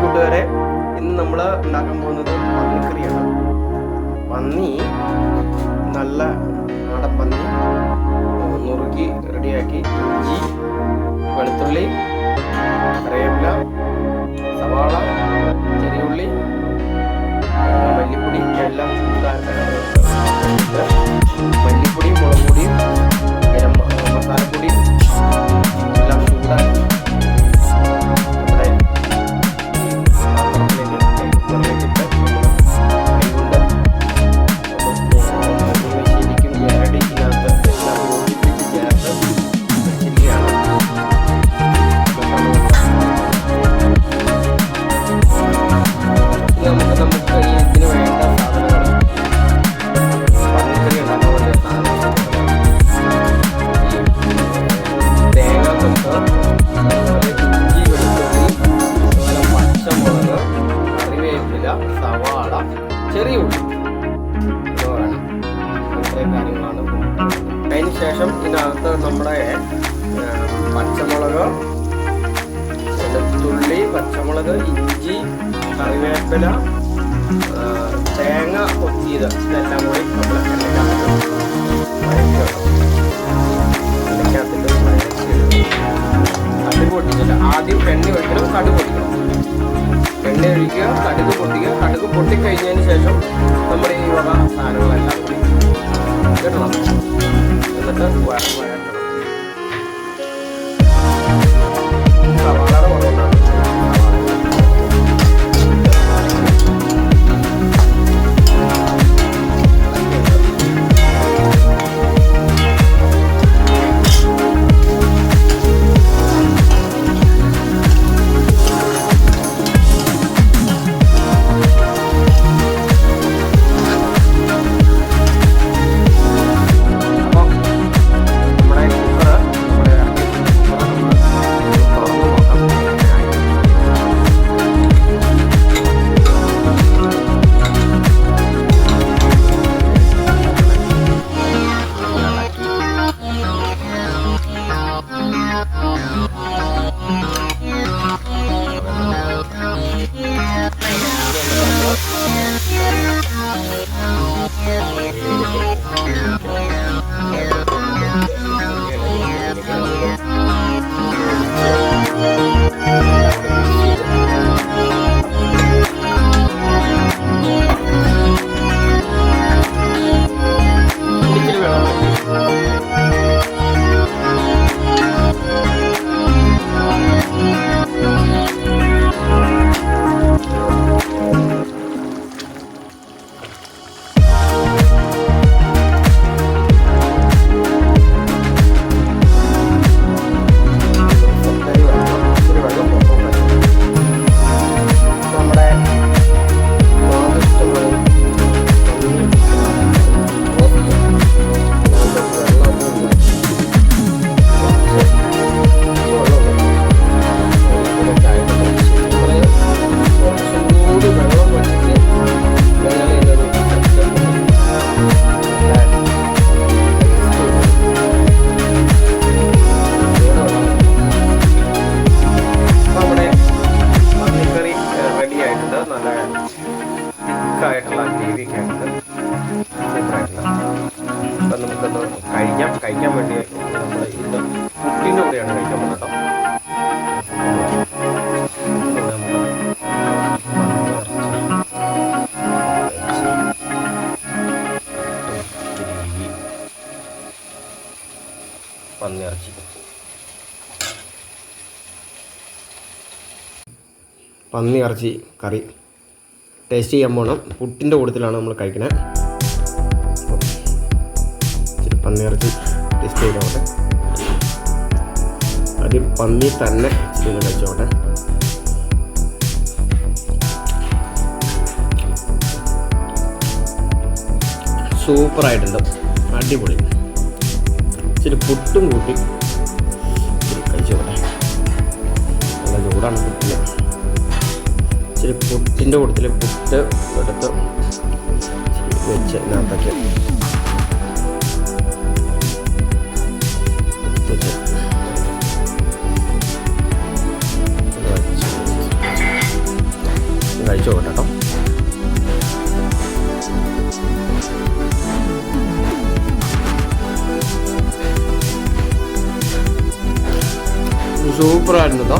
കൂട്ടുകാരെ ഇന്ന് നമ്മൾ ഉണ്ടാക്കാൻ പോകുന്നത് പന്നിക്കറിയാണ്. പന്നി നല്ല നാടൻ പന്നി നുറുക്കി റെഡിയാക്കി നമ്മുടെ പച്ചമുളക് വെളുത്തുള്ളി പച്ചമുളക് ഇഞ്ചി കറിവേപ്പില തേങ്ങ കൊത്തിയത്. ഇതെല്ലാം കൂടി നമ്മൾ കടുക് പൊട്ടിച്ചില്ല ആദ്യം എണ്ണ വെക്കണം കടുക് പൊട്ടിക്കണം. എണ്ണ ഒഴിക്കുക കടുക് പൊട്ടിക്കുക കടുക് പൊട്ടിക്കഴിഞ്ഞതിന് പന്നിയിറച്ചി. പന്നി ഇറച്ചി കറി. ടേസ്റ്റ് ചെയ്യാൻ പോകണം പുട്ടിന്റെ കൂട്ടത്തിലാണ് നമ്മൾ കഴിക്കുന്നത് ഇച്ചിരി പന്നി ഇറച്ചി ടേസ്റ്റ് ചെയ്തോട്ടെ അത് പന്നി തന്നെ കഴിച്ചോട്ടെ സൂപ്പറായിട്ടുണ്ട്. അടിപൊളി. ഇച്ചിരി പുട്ടും കൂട്ടി കഴിച്ചോട്ടെ നല്ല ചൂടാണ് പുട്ടിൽ ഇച്ചിരി പുട്ടിന്റെ കൂട്ടത്തിൽ പുട്ട് എടുത്ത് വെച്ച് ഇതിനകത്തൊക്കെ വെച്ച് സൂപ്പറായിരുന്നു കേട്ടോ